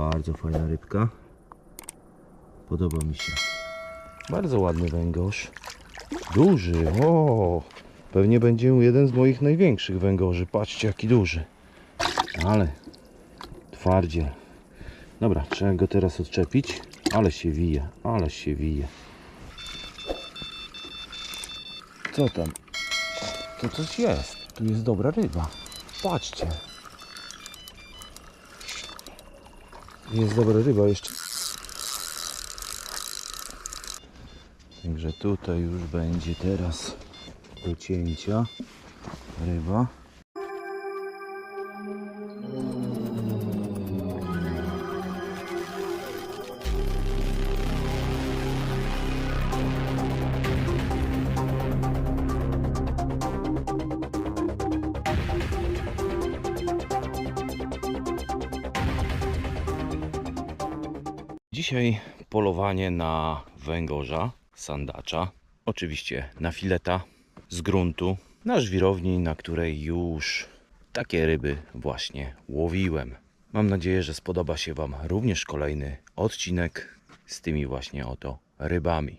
Bardzo fajna rybka. Podoba mi się. Bardzo ładny węgorz. Duży, o! Pewnie będzie jeden z moich największych węgorzy. Patrzcie jaki duży. Ale twardziel. Dobra, trzeba go teraz odczepić. Ale się wije, ale się wije. Co tam? To coś jest. Tu jest dobra ryba. Patrzcie. Jest dobra ryba jeszcze. Także tutaj już będzie teraz do cięcia ryba. Dzisiaj polowanie na węgorza, sandacza. Oczywiście na fileta z gruntu, na żwirowni, na której już takie ryby właśnie łowiłem. Mam nadzieję, że spodoba się Wam również kolejny odcinek z tymi właśnie oto rybami.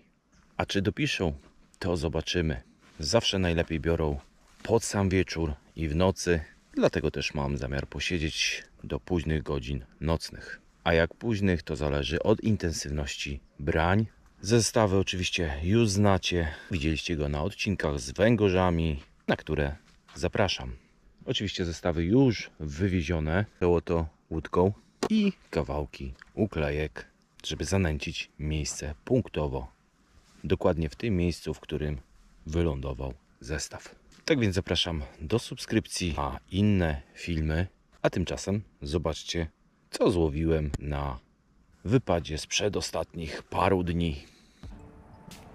A czy dopiszą, to zobaczymy. Zawsze najlepiej biorą pod sam wieczór i w nocy, dlatego też mam zamiar posiedzieć do późnych godzin nocnych. A jak późnych, to zależy od intensywności brań. Zestawy oczywiście już znacie, widzieliście go na odcinkach z węgorzami, na które zapraszam. Oczywiście zestawy już wywiezione, było to łódką i kawałki uklejek, żeby zanęcić miejsce punktowo dokładnie w tym miejscu, w którym wylądował zestaw. Tak więc zapraszam do subskrypcji a inne filmy, a tymczasem zobaczcie, co złowiłem na wypadzie z przedostatnich paru dni.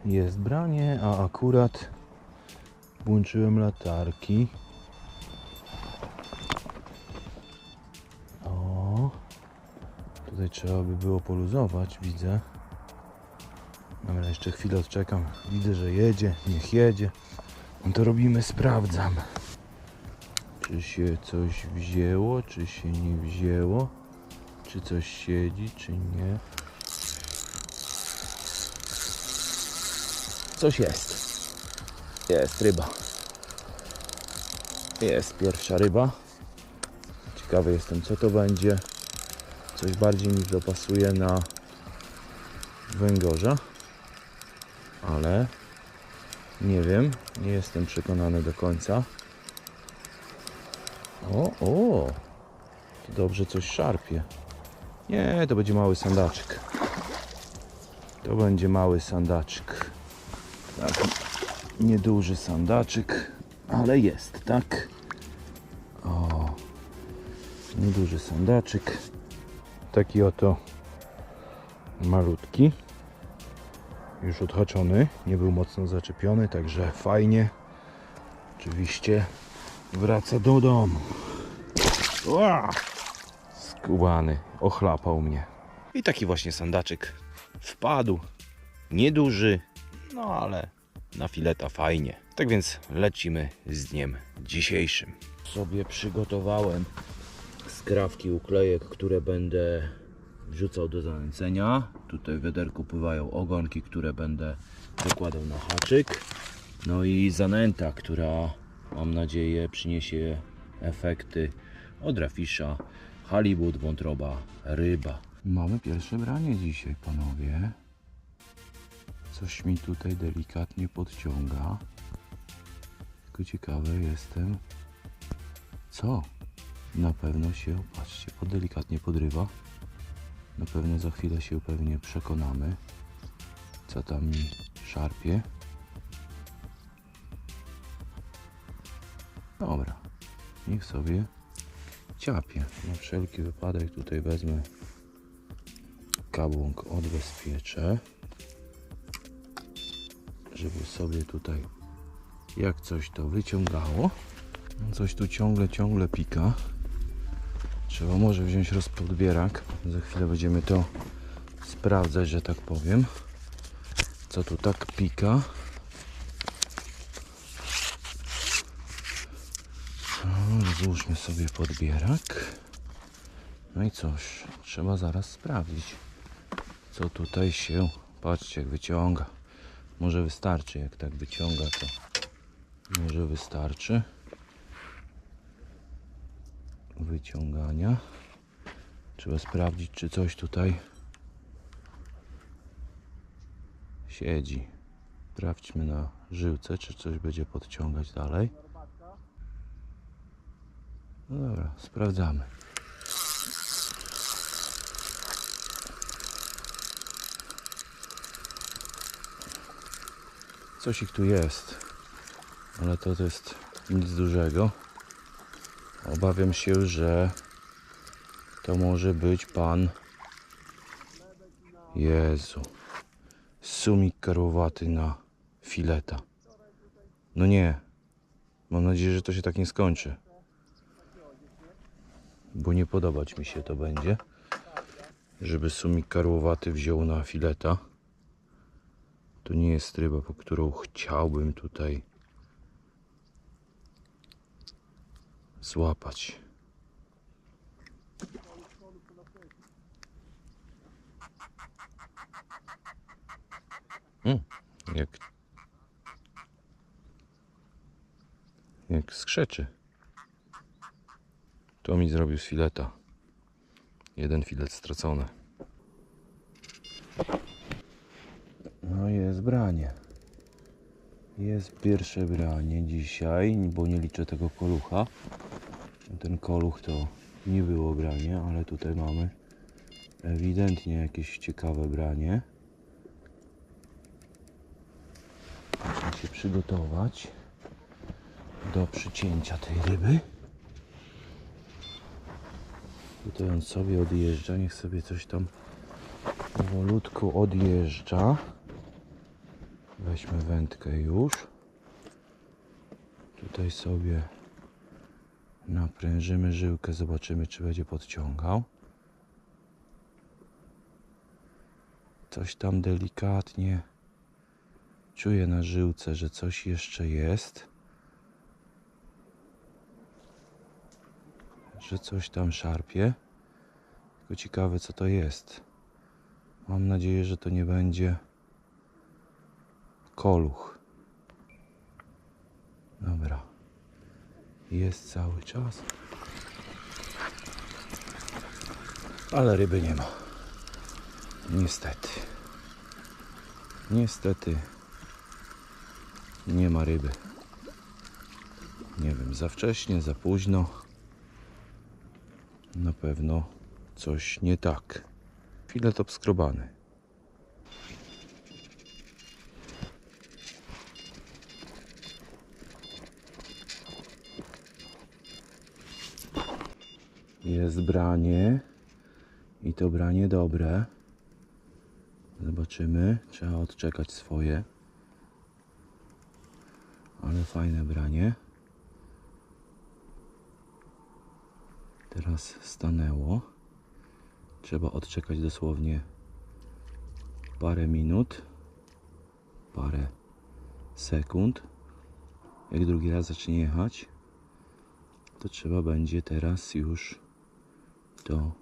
Jest branie, a akurat włączyłem latarki. O, tutaj trzeba by było poluzować, widzę. Dobra, jeszcze chwilę odczekam. Widzę, że jedzie, niech jedzie. No to robimy, sprawdzam. Czy się coś wzięło, czy się nie wzięło. Czy coś siedzi, czy nie. Coś jest. Jest ryba. Jest pierwsza ryba. Ciekawy jestem, co to będzie. Coś bardziej mi dopasuje na węgorza ale nie wiem, nie jestem przekonany do końca. O, o, dobrze coś szarpie. Nie, to będzie mały sandaczek. To będzie mały sandaczek. Taki nieduży sandaczek, ale jest, tak? O, nieduży sandaczek. Taki oto malutki już odhaczony, nie był mocno zaczepiony, także fajnie. Oczywiście wraca do domu. Skubany, ochlapał mnie. I taki właśnie sandaczek wpadł. Nieduży, no ale na fileta fajnie. Tak więc lecimy z dniem dzisiejszym. Sobie przygotowałem skrawki uklejek, które będę wrzucał do zanęcenia. Tutaj w wiaderku pływają ogonki, które będę dokładał na haczyk. No i zanęta, która mam nadzieję przyniesie efekty od rafisza, halibut, wątroba, ryba. Mamy pierwsze branie dzisiaj, panowie. Coś mi tutaj delikatnie podciąga. Tylko ciekawy jestem, co na pewno się, patrzcie, pod delikatnie podrywa. Na pewno za chwilę się pewnie przekonamy, co tam mi szarpie. Dobra, niech sobie ciapie. Na wszelki wypadek tutaj wezmę kabłąk, odbezpieczę, żeby sobie tutaj jak coś to wyciągało. Coś tu ciągle, ciągle pika. Trzeba może wziąć rozpodbierak. Za chwilę będziemy to sprawdzać, że tak powiem. Co tu tak pika. No, Złóżmy sobie podbierak. No i cóż, trzeba zaraz sprawdzić, co tutaj się, patrzcie jak wyciąga. Może wystarczy, jak tak wyciąga to może wystarczy wyciągania. Trzeba sprawdzić, czy coś tutaj siedzi. Sprawdźmy na żyłce, czy coś będzie podciągać dalej. No dobra, sprawdzamy. Coś ich tu jest, ale to, to jest nic dużego. Obawiam się, że to może być pan Jezu. Sumik karłowaty na fileta. No nie. Mam nadzieję, że to się tak nie skończy. Bo nie podobać mi się to będzie. Żeby sumik karłowaty wziął na fileta. To nie jest ryba, po którą chciałbym tutaj złapać. Mm, jak jak skrzeczy. To mi zrobił z fileta. Jeden filet stracony. No jest branie. Jest pierwsze branie dzisiaj, bo nie liczę tego kolucha. Ten koluch to nie było branie, ale tutaj mamy ewidentnie jakieś ciekawe branie. Muszę się przygotować do przycięcia tej ryby. Tutaj sobie odjeżdża, niech sobie coś tam powolutku odjeżdża. Weźmy wędkę już. Tutaj sobie naprężymy żyłkę, zobaczymy czy będzie podciągał. Coś tam delikatnie czuję na żyłce, że coś jeszcze jest. Że coś tam szarpie. Tylko ciekawe co to jest. Mam nadzieję, że to nie będzie koluch. Dobra. Jest cały czas. Ale ryby nie ma. Niestety. Niestety nie ma ryby. Nie wiem, za wcześnie, za późno. Na pewno coś nie tak. Filet obskrobany. Jest branie i to branie dobre. Zobaczymy. Trzeba odczekać swoje. Ale fajne branie. Teraz stanęło. Trzeba odczekać dosłownie parę minut, parę sekund. Jak drugi raz zacznie jechać, to trzeba będzie teraz już to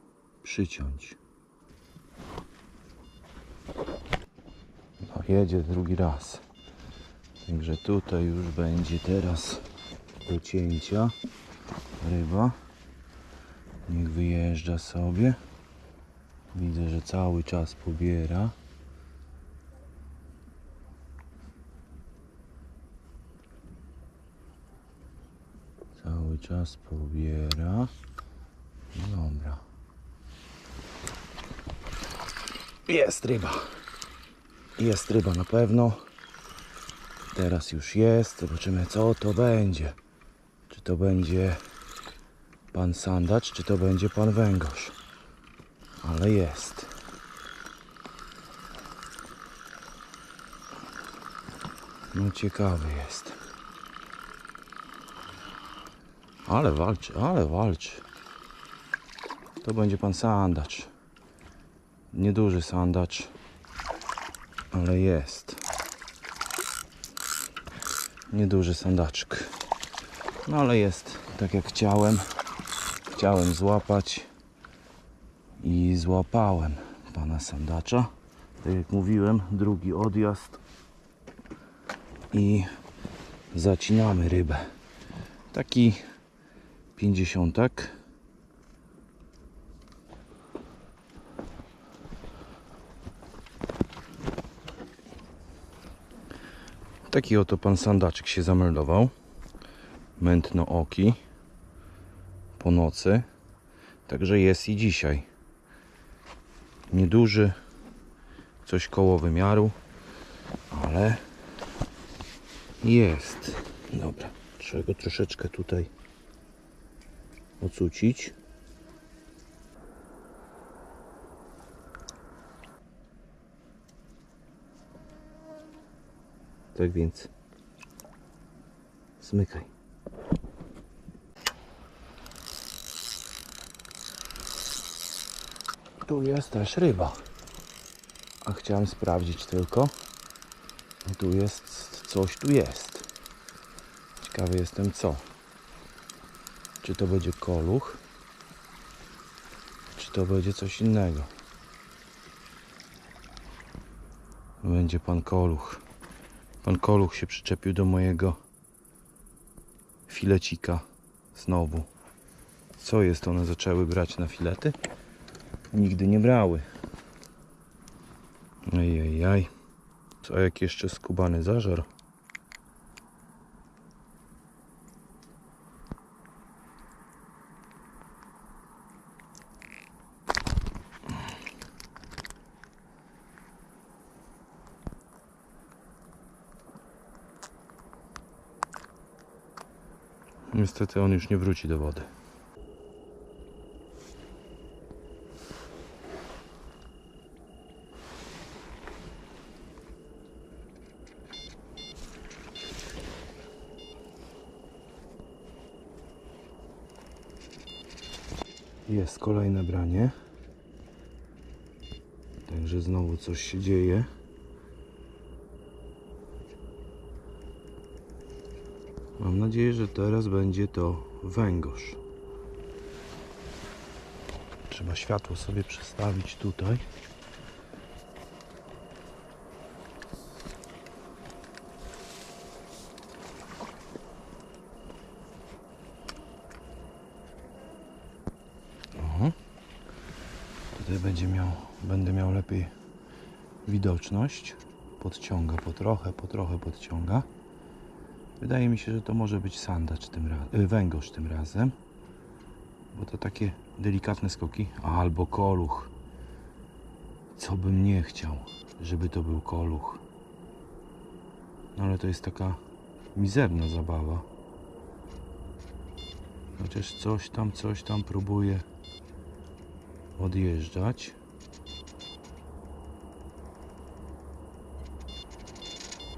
przyciąć. No, jedzie drugi raz. Także tutaj już będzie teraz do cięcia ryba. Niech wyjeżdża sobie. Widzę, że cały czas pobiera. Cały czas pobiera. No Dobra. Jest ryba. Jest ryba na pewno. Teraz już jest. Zobaczymy co to będzie. Czy to będzie pan sandacz, czy to będzie pan węgorz. Ale jest. No ciekawy jest. Ale walczy, ale walczy. To będzie pan sandacz. Nieduży sandacz, ale jest. Nieduży sandaczek. No ale jest tak jak chciałem. Chciałem złapać. I złapałem pana sandacza. Tak jak mówiłem, drugi odjazd. I zacinamy rybę. Taki pięćdziesiątek. Taki oto pan sandaczek się zameldował. Mętno oki. Po nocy. Także jest i dzisiaj. Nieduży. Coś koło wymiaru. Ale jest. Dobra. Trzeba go troszeczkę tutaj ocucić. Tak więc zmykaj. Tu jest też ryba. A chciałem sprawdzić tylko. Tu jest coś, tu jest. Ciekawy jestem co. Czy to będzie koluch? Czy to będzie coś innego? Będzie pan koluch. Pan koluch się przyczepił do mojego filecika. Znowu. Co jest? One zaczęły brać na filety? Nigdy nie brały. Ejejaj. Co jak jeszcze skubany zażar? Niestety on już nie wróci do wody. Jest kolejne branie. Także znowu coś się dzieje. Mam nadzieję, że teraz będzie to węgorz. Trzeba światło sobie przestawić tutaj. Będzie miał, będę miał lepiej widoczność. Podciąga po trochę, po trochę podciąga. Wydaje mi się, że to może być sandacz tym razem, węgorz tym razem. Bo to takie delikatne skoki. Albo koluch. Co bym nie chciał, żeby to był koluch. No ale to jest taka mizerna zabawa. Chociaż coś tam, coś tam próbuje odjeżdżać.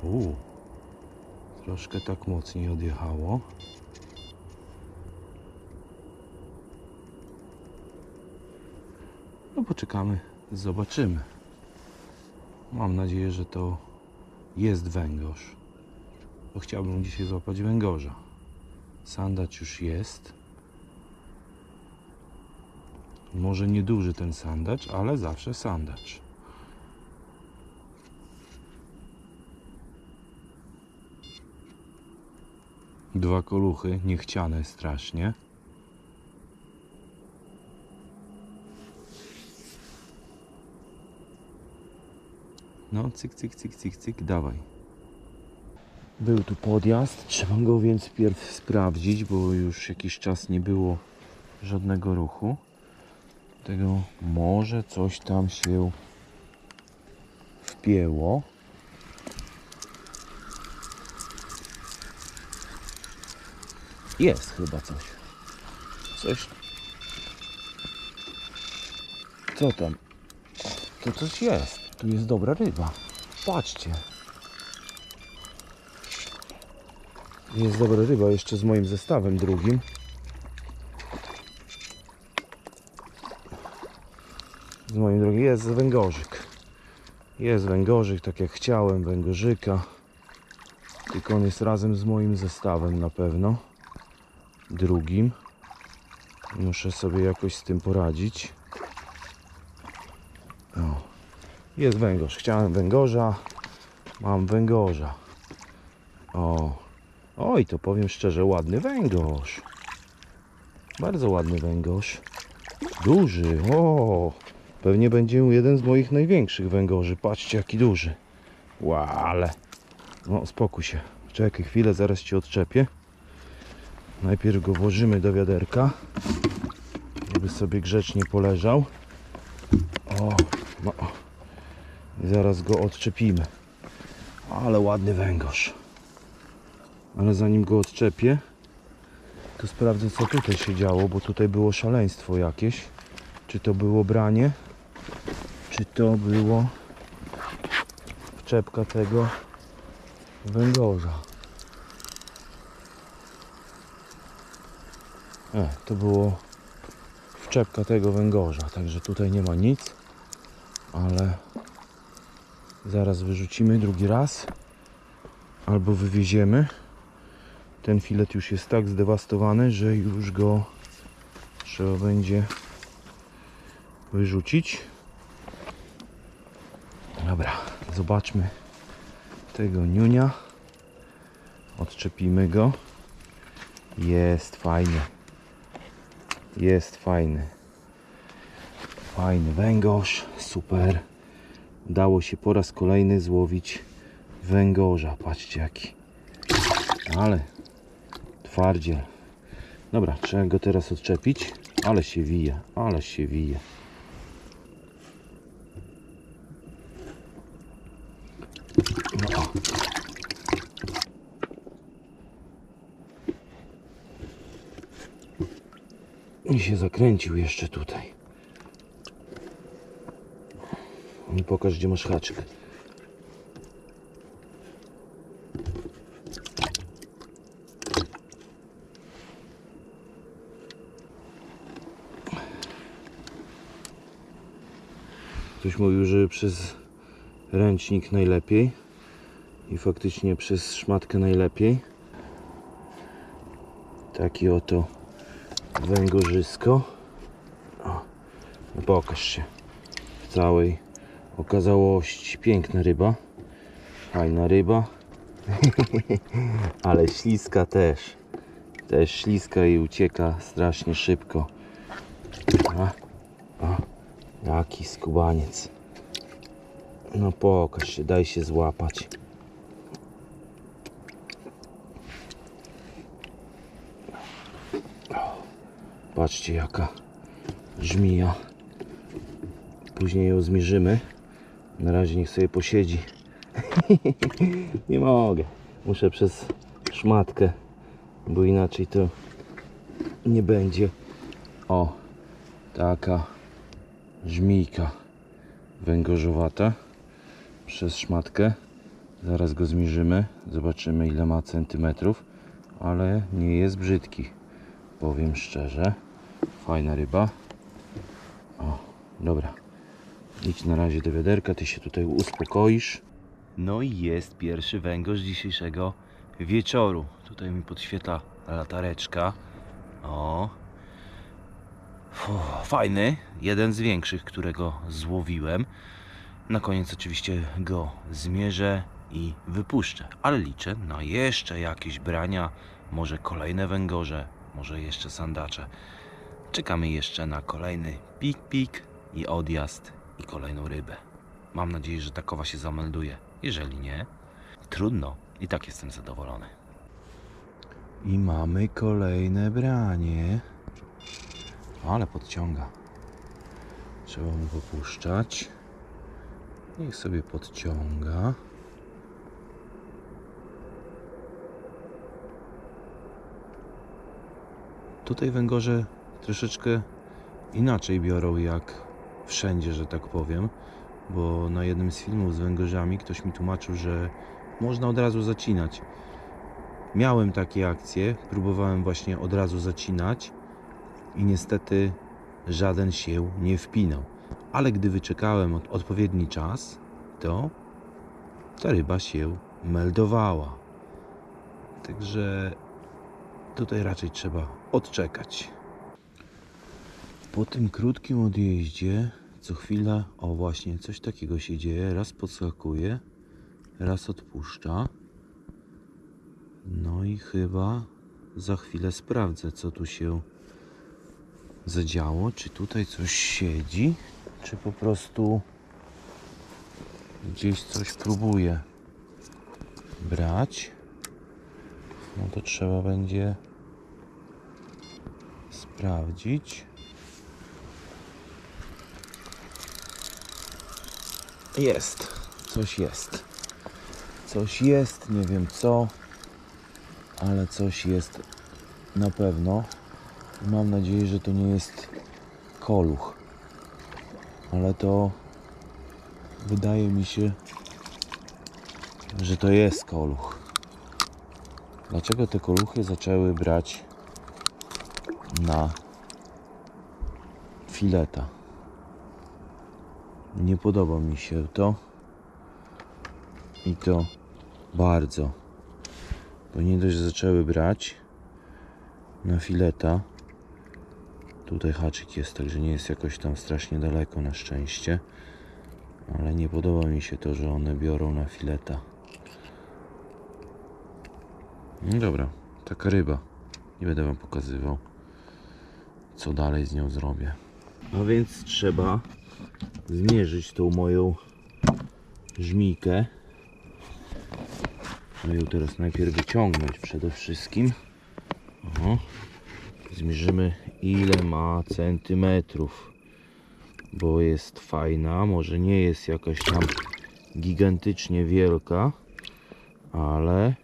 Uuu. Troszkę tak mocniej odjechało. No poczekamy, zobaczymy. Mam nadzieję, że to jest węgorz. Bo chciałbym dzisiaj złapać węgorza. Sandacz już jest. Może nieduży ten sandacz, ale zawsze sandacz. Dwa koluchy, niechciane strasznie. No, cyk, cyk, cyk, cyk, cyk, dawaj. Był tu podjazd, trzeba go więc pierw sprawdzić, bo już jakiś czas nie było żadnego ruchu. Tego może coś tam się wpięło. Jest chyba coś. Coś. Co tam? To coś jest. Tu jest dobra ryba. Patrzcie. Jest dobra ryba jeszcze z moim zestawem drugim. Moim drugim jest węgorzyk. Jest węgorzyk, tak jak chciałem, węgorzyka. Tylko on jest razem z moim zestawem na pewno. Drugim. Muszę sobie jakoś z tym poradzić. No. Jest węgorz. Chciałem węgorza. Mam węgorza. O. Oj, to powiem szczerze, ładny węgorz. Bardzo ładny węgorz. Duży. O. Pewnie będzie jeden z moich największych węgorzy. Patrzcie, jaki duży. Ale. No, spokój się. Czekaj chwilę, zaraz cię odczepię. Najpierw go włożymy do wiaderka, żeby sobie grzecznie poleżał. O, no. I zaraz go odczepimy. Ale ładny węgorz. Ale zanim go odczepię, to sprawdzę co tutaj się działo, bo tutaj było szaleństwo jakieś. Czy to było branie, czy to było wczepka tego węgorza. E, to było wczepka tego węgorza, także tutaj nie ma nic, ale zaraz wyrzucimy drugi raz albo wywieziemy. Ten filet już jest tak zdewastowany, że już go trzeba będzie wyrzucić. Dobra, zobaczmy tego niunia. Odczepimy go. Jest fajnie. Jest fajny. Fajny węgorz, super. Udało się po raz kolejny złowić węgorza. Patrzcie jaki. Ale twardziel. Dobra, trzeba go teraz odczepić. Ale się wije, ale się wije. No. I się zakręcił jeszcze tutaj. I pokaż gdzie masz haczyk. Ktoś mówił, że przez ręcznik najlepiej i faktycznie przez szmatkę najlepiej. Taki oto węgorzysko. O, no pokaż się w całej okazałości. Piękna ryba. Fajna ryba. Ale śliska też. Też śliska i ucieka strasznie szybko. A, a, jaki skubaniec. No pokaż się, daj się złapać. Patrzcie jaka żmija. Później ją zmierzymy. Na razie niech sobie posiedzi. Nie mogę. Muszę przez szmatkę, bo inaczej to nie będzie. O, taka żmijka węgorzowata przez szmatkę. Zaraz go zmierzymy. Zobaczymy ile ma centymetrów. Ale nie jest brzydki. Powiem szczerze. Fajna ryba. O, dobra. Idź na razie do wiaderka, ty się tutaj uspokoisz. No i jest pierwszy węgorz dzisiejszego wieczoru. Tutaj mi podświetla latareczka. O. Fu, fajny. Jeden z większych, którego złowiłem. Na koniec oczywiście go zmierzę i wypuszczę. Ale liczę na jeszcze jakieś brania, może kolejne węgorze, może jeszcze sandacze. Czekamy jeszcze na kolejny pik pik i odjazd i kolejną rybę. Mam nadzieję, że takowa się zamelduje. Jeżeli nie, trudno. I tak jestem zadowolony. I mamy kolejne branie. Ale podciąga. Trzeba mu popuszczać. Niech sobie podciąga. Tutaj węgorze troszeczkę inaczej biorą jak wszędzie, że tak powiem. Bo na jednym z filmów z węgorzami ktoś mi tłumaczył, że można od razu zacinać. Miałem takie akcje, próbowałem właśnie od razu zacinać i niestety żaden się nie wpinał. Ale gdy wyczekałem od, odpowiedni czas, to ta ryba się meldowała. Także tutaj raczej trzeba odczekać. Po tym krótkim odjeździe co chwilę, o właśnie, coś takiego się dzieje. Raz podskakuje, raz odpuszcza. No i chyba za chwilę sprawdzę, co tu się zadziało. Czy tutaj coś siedzi, czy po prostu gdzieś coś próbuje brać. No to trzeba będzie sprawdzić. Jest, coś jest. Coś jest, nie wiem co, ale coś jest na pewno. Mam nadzieję, że to nie jest koluch, ale to wydaje mi się, że to jest koluch. Dlaczego te koluchy zaczęły brać na fileta? Nie podoba mi się to. I to bardzo. Bo nie dość, zaczęły brać na fileta. Tutaj haczyk jest, także nie jest jakoś tam strasznie daleko na szczęście. Ale nie podoba mi się to, że one biorą na fileta. No dobra, taka ryba. Nie będę wam pokazywał, co dalej z nią zrobię. A więc trzeba zmierzyć tą moją żmijkę. No ją teraz najpierw wyciągnąć przede wszystkim. O. Zmierzymy ile ma centymetrów. Bo jest fajna, może nie jest jakaś tam gigantycznie wielka, ale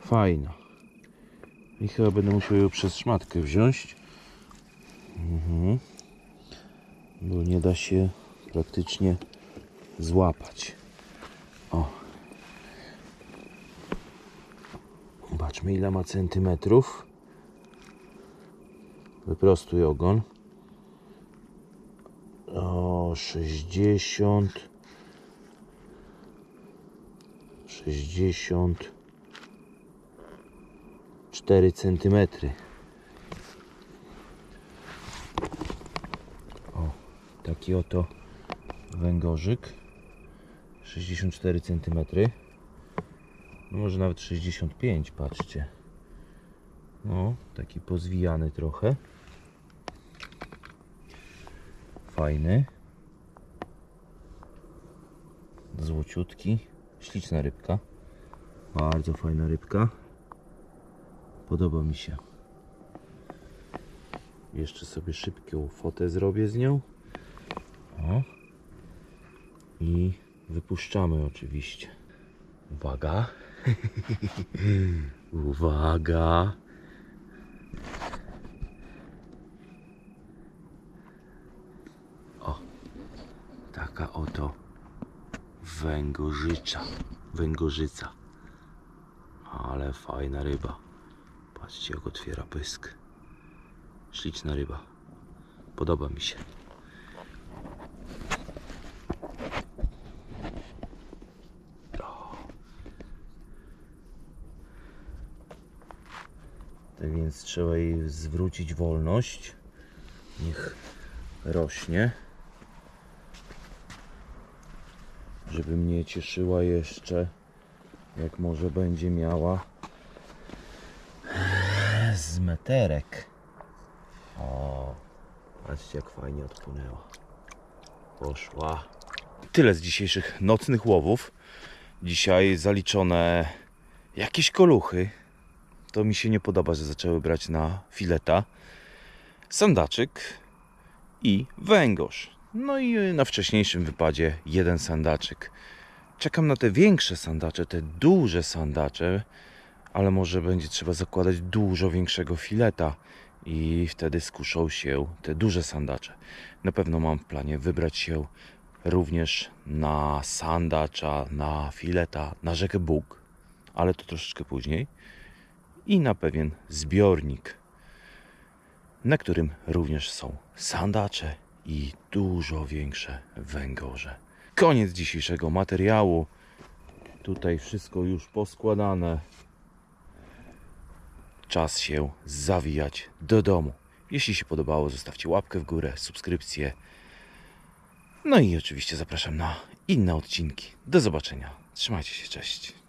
fajna. I chyba będę musiał ją przez szmatkę wziąć. Mhm. Bo nie da się praktycznie złapać. O. Zobaczmy ile ma centymetrów. Wyprostuj ogon. O 60 60 4 centymetry. O, taki oto węgorzyk. 64 cm. No może nawet 65, patrzcie. No, taki pozwijany trochę. Fajny. Złociutki. Śliczna rybka. Bardzo fajna rybka. Podoba mi się. Jeszcze sobie szybką fotę zrobię z nią. I wypuszczamy oczywiście. Uwaga. Uwaga. O. Taka oto węgorzycza. Węgorzyca. Ale fajna ryba. Patrzcie jak otwiera pysk. Śliczna ryba. Podoba mi się. Więc trzeba jej zwrócić wolność. Niech rośnie. Żeby mnie cieszyła jeszcze, jak może będzie miała z meterek. O, patrzcie jak fajnie odpłynęła. Poszła. Tyle z dzisiejszych nocnych łowów. Dzisiaj zaliczone jakieś koluchy. To mi się nie podoba, że zaczęły brać na fileta. Sandaczyk i węgorz. No i na wcześniejszym wypadzie jeden sandaczyk. Czekam na te większe sandacze, te duże sandacze, ale może będzie trzeba zakładać dużo większego fileta i wtedy skuszą się te duże sandacze. Na pewno mam w planie wybrać się również na sandacza, na fileta, na rzekę Bóg, ale to troszeczkę później i na pewien zbiornik, na którym również są sandacze i dużo większe węgorze. Koniec dzisiejszego materiału. Tutaj wszystko już poskładane. Czas się zawijać do domu. Jeśli się podobało, zostawcie łapkę w górę, subskrypcję. No i oczywiście zapraszam na inne odcinki. Do zobaczenia. Trzymajcie się, cześć.